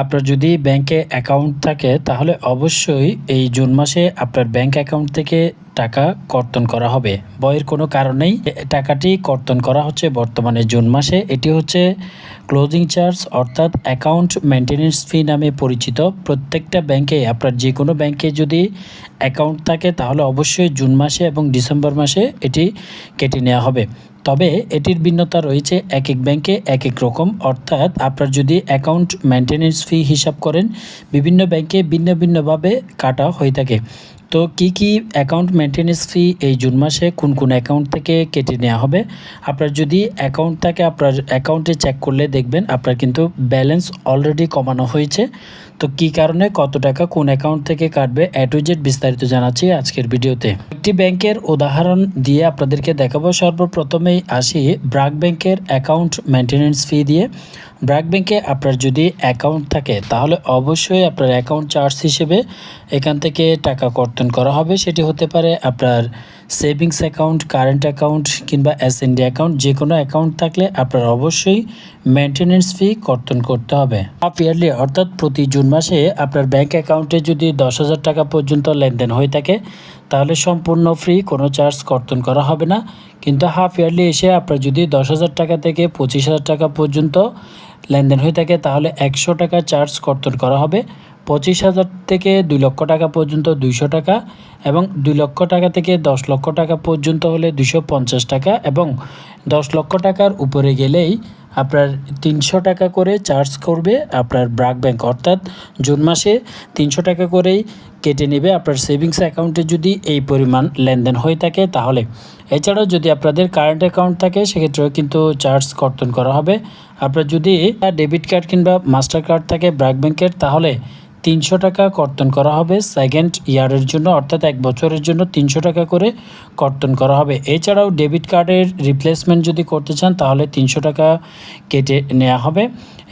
আপনার যদি ব্যাংকে অ্যাকাউন্ট থাকে, তাহলে অবশ্যই এই জুন মাসে আপনার ব্যাংক অ্যাকাউন্ট থেকে টাকা কর্তন করা হবে। বয়ের কোনো কারণেই টাকাটি কর্তন করা হচ্ছে বর্তমানে জুন মাসে। এটি হচ্ছে ক্লোজিং চার্জ অর্থাৎ অ্যাকাউন্ট মেনটেন্যান্স ফি নামে পরিচিত। প্রত্যেকটা ব্যাংকে আপনার যে কোনো ব্যাংকে যদি অ্যাকাউন্ট থাকে, তাহলে অবশ্যই জুন মাসে এবং ডিসেম্বর মাসে এটি কেটে নেওয়া হবে। তবে এটির ভিন্নতা রয়েছে এক এক ব্যাংকে এক এক রকম। অর্থাৎ আপনার যদি অ্যাকাউন্ট মেনটেন্যান্স ফি হিসাব করেন, বিভিন্ন ব্যাংকে ভিন্ন ভিন্নভাবে কাটা হয়ে থাকে। তো কি কি অ্যাকাউন্ট মেনটেন্যান্স ফি এই জুন মাসে কোন কোন অ্যাকাউন্ট থেকে কেটে নেওয়া হবে? আপনার যদি অ্যাকাউন্ট থাকে, আপনার অ্যাকাউন্টে চেক করলে দেখবেন আপনার কিন্তু ব্যালেন্স অলরেডি কমানো হয়েছে। তো কি কারণে, কত টাকা কোন অ্যাকাউন্ট থেকে কাটবে এ টু জেড বিস্তারিত জানাচ্ছি আজকের ভিডিওতে। একটি ব্যাংকের উদাহরণ দিয়ে আপনাদেরকে দেখাবো। সর্বপ্রথমেই আসি ব্রাক ব্যাংকের অ্যাকাউন্ট মেনটেন্যান্স ফি দিয়ে। ব্রাক ব্যাংকে আপনার যদি অ্যাকাউন্ট থাকে, তাহলে অবশ্যই আপনার অ্যাকাউন্ট চার্জ হিসেবে এখান থেকে টাকা কর্তন করা হবে। সেটি হতে পারে আপনার সেভিংস অ্যাকাউন্ট, কারেন্ট অ্যাকাউন্ট কিংবা এস এন ডি অ্যাকাউন্ট যে কোনো অ্যাকাউন্ট থাকলে আপনার অবশ্যই মেনটেন্যান্স ফি কর্তন করতে হবে। হাফ ইয়ারলি অর্থাৎ প্রতি জুন মাসে আপনার ব্যাংক অ্যাকাউন্টে যদি দশ হাজার টাকা পর্যন্ত লেনদেন হয়ে থাকে, তাহলে সম্পূর্ণ ফ্রি, কোনো চার্জ কর্তন করা হবে না। কিন্তু হাফ ইয়ারলি এসে আপনার যদি দশ হাজার টাকা থেকে পঁচিশ হাজার টাকা পর্যন্ত লেনদেন হয়ে থাকে, তাহলে একশো টাকা চার্জ কর্তন করা হবে। পঁচিশ হাজার থেকে দুই লক্ষ টাকা পর্যন্ত দুইশো টাকা এবং দুই লক্ষ টাকা থেকে দশ লক্ষ টাকা পর্যন্ত হলে দুশো পঞ্চাশ টাকা এবং দশ লক্ষ টাকার উপরে গেলেই আপনার তিনশো টাকা করে চার্জ করবে আপনার ব্রাক ব্যাংক। অর্থাৎ জুন মাসে তিনশো টাকা করেই কেটে নেবে আপনার সেভিংস অ্যাকাউন্টে যদি এই পরিমাণ লেনদেন হয়ে থাকে তাহলে। এছাড়াও যদি আপনাদের কারেন্ট অ্যাকাউন্ট থাকে, সেক্ষেত্রেও কিন্তু চার্জ কর্তন করা হবে। আপনার যদি ডেবিট কার্ড কিংবা মাস্টার কার্ড থাকে ব্রাক ব্যাংকের, তাহলে তিনশো টাকা কর্তন করা হবে সেকেন্ড ইয়ারের জন্য, অর্থাৎ এক বছরের জন্য তিনশো টাকা করে কর্তন করা হবে। এছাড়াও ডেবিট কার্ডের রিপ্লেসমেন্ট যদি করতে চান, তাহলে তিনশো টাকা কেটে নেওয়া হবে।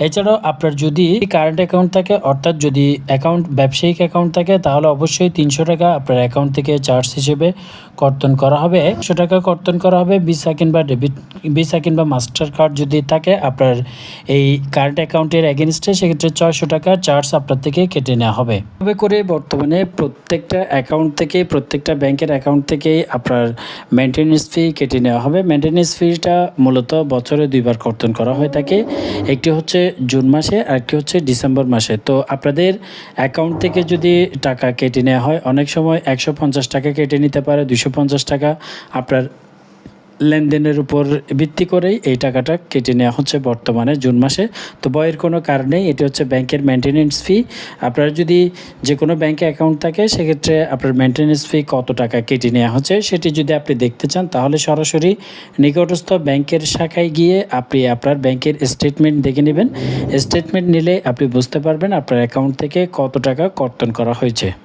এছাড়াও আপনার যদি কারেন্ট অ্যাকাউন্ট থাকে, অর্থাৎ যদি অ্যাকাউন্ট ব্যবসায়িক অ্যাকাউন্ট থাকে, তাহলে অবশ্যই তিনশো টাকা আপনার অ্যাকাউন্ট থেকে চার্জ হিসেবে কর্তন করা হবে। একশো টাকা কর্তন করা হবে ভিসা কিংবা ডেবিট ভিসা কিংবা মাস্টার কার্ড যদি থাকে, আপনার এই কারেন্ট অ্যাকাউন্টের এগেনস্টে সেক্ষেত্রে ছয়শো টাকা চার্জ আপনার থেকে কেটে নেওয়া হবে। এভাবে করে বর্তমানে প্রত্যেকটা অ্যাকাউন্ট থেকে প্রত্যেকটা ব্যাংকের অ্যাকাউন্ট থেকে আপনার মেনটেন্যান্স ফি কেটে নেওয়া হবে। মেনটেন্যান্স ফিটা মূলত বছরে দুইবার কর্তন করা হয়ে থাকে। একটি হচ্ছে জুন মাসে, আর একটি হচ্ছে ডিসেম্বর মাসে। তো আপনাদের অ্যাকাউন্ট থেকে যদি টাকা কেটে নেওয়া হয়, অনেক সময় একশো পঞ্চাশ টাকা কেটে নিতে পারে দুশো টাকা। আপনার লেনদেনের উপর ভিত্তি করেই এই টাকাটা কেটে নেওয়া হচ্ছে বর্তমানে, জুন মাসে। তো বয়ের কোনো কারণেই এটি হচ্ছে ব্যাংকের মেনটেন্যান্স ফি আপনার যদি যে কোনো ব্যাংকে অ্যাকাউন্ট থাকে, সেক্ষেত্রে আপনার মেনটেন্যান্স ফি কত টাকা কেটে নেওয়া হচ্ছে, সেটি যদি আপনি দেখতে চান, তাহলে সরাসরি নিকটস্থ ব্যাংকের শাখায় গিয়ে আপনি আপনার ব্যাংকের স্টেটমেন্ট দেখে নেবেন। স্টেটমেন্ট নিলে আপনি বুঝতে পারবেন আপনার অ্যাকাউন্ট থেকে কত টাকা কর্তন করা হয়েছে।